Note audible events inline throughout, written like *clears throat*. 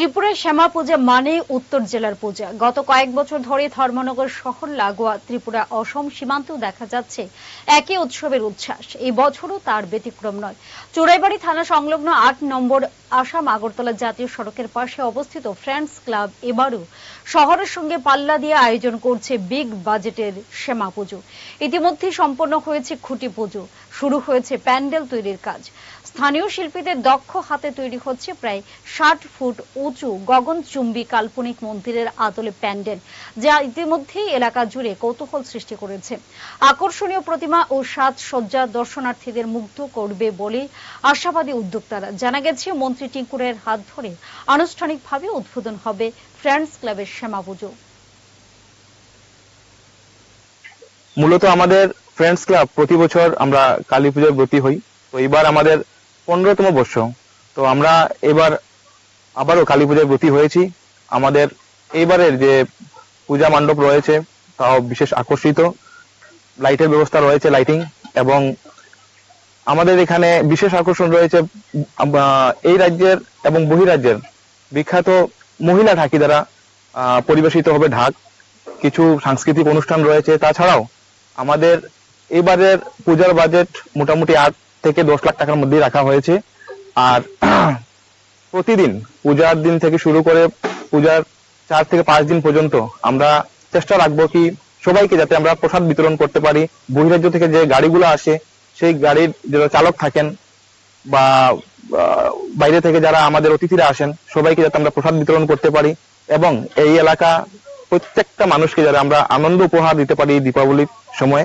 ত্রিপুরার শ্যামা পূজা মানে উত্তর জেলার পূজা। গত কয়েক বছর ধরে ধর্মনগর শহর লাগোয়া ত্রিপুরা অসম সীমান্তেও দেখা যাচ্ছে একই উৎসবের উচ্ছ্বাস। এই বছরও তার ব্যতিক্রম নয়। চোরাইবাড়ি থানা সংলগ্ন আট নম্বর আসাম আগরতলা জাতীয় সড়কের পাশে অবস্থিত ফ্রেন্ডস ক্লাব এবারও শহরের সঙ্গে পাল্লা দিয়ে আয়োজন করছে বিগ বাজেটের শ্যামা পুজো। ইতিমধ্যে সম্পন্ন হয়েছে খুঁটি পুজো। শুরু হয়েছে প্যান্ডেল তৈরির কাজ। স্থানীয় শিল্পীদের দক্ষ হাতে তৈরি হচ্ছে প্রায় ষাট ফুট উঁচু গগনচুম্বী কাল্পনিক মন্দিরের আদলে প্যান্ডেল, যা ইতিমধ্যেই এলাকা জুড়ে কৌতূহল সৃষ্টি করেছে। আকর্ষণীয় প্রতিমা ও সাজসজ্জা দর্শনার্থীদের মুগ্ধ করবে বলে আশাবাদী উদ্যোক্তারা। জানা গেছে, মন্ত্রী টিঙ্কুরের হাত ধরে আনুষ্ঠানিকভাবে উদ্বোধন হবে ফ্রেন্ডস ক্লাবের শ্যামা পুজো মূলত আমাদের ফ্রেন্ডস ক্লাব প্রতি বছর আমরা কালী পুজোর ব্রতী হই। তো এবার আমাদের পনেরোতম বর্ষ। তো আমরা এবার আবারও কালী পুজোর ব্রতী হয়েছি। আমাদের এইবারের যে পূজা মণ্ডপ রয়েছে, তাও বিশেষ আকর্ষিত। লাইটের ব্যবস্থা রয়েছে লাইটিং এবং আমাদের এখানে বিশেষ আকর্ষণ রয়েছে এই রাজ্যের এবং বহিরাজ্যের বিখ্যাত মহিলা ঢাকি দ্বারা পরিবেশিত হবে ঢাক। কিছু সাংস্কৃতিক অনুষ্ঠান রয়েছে। তাছাড়াও আমাদের এবারের পূজার বাজেট মোটামুটি আট থেকে দশ লাখ টাকার মধ্যেই রাখা হয়েছে। আর *clears throat* প্রতিদিন পূজার দিন থেকে শুরু করে পূজার চার থেকে পাঁচ দিন পর্যন্ত আমরা চেষ্টা রাখব কি সবাইকে যাতে আমরা প্রসাদ বিতরণ করতে পারি। বহিরাজ্য থেকে যে গাড়িগুলো আসে, সেই গাড়ির যারা চালক থাকেন বা বাইরে থেকে যারা আমাদের অতিথিরা আসেন, সবাইকে যাতে আমরা প্রসাদ বিতরণ করতে পারি এবং এই এলাকা প্রত্যেকটা মানুষকে যাতে আমরা আনন্দ উপহার দিতে পারি দীপাবলির সময়।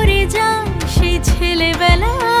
যায় সে ছেলেবেলা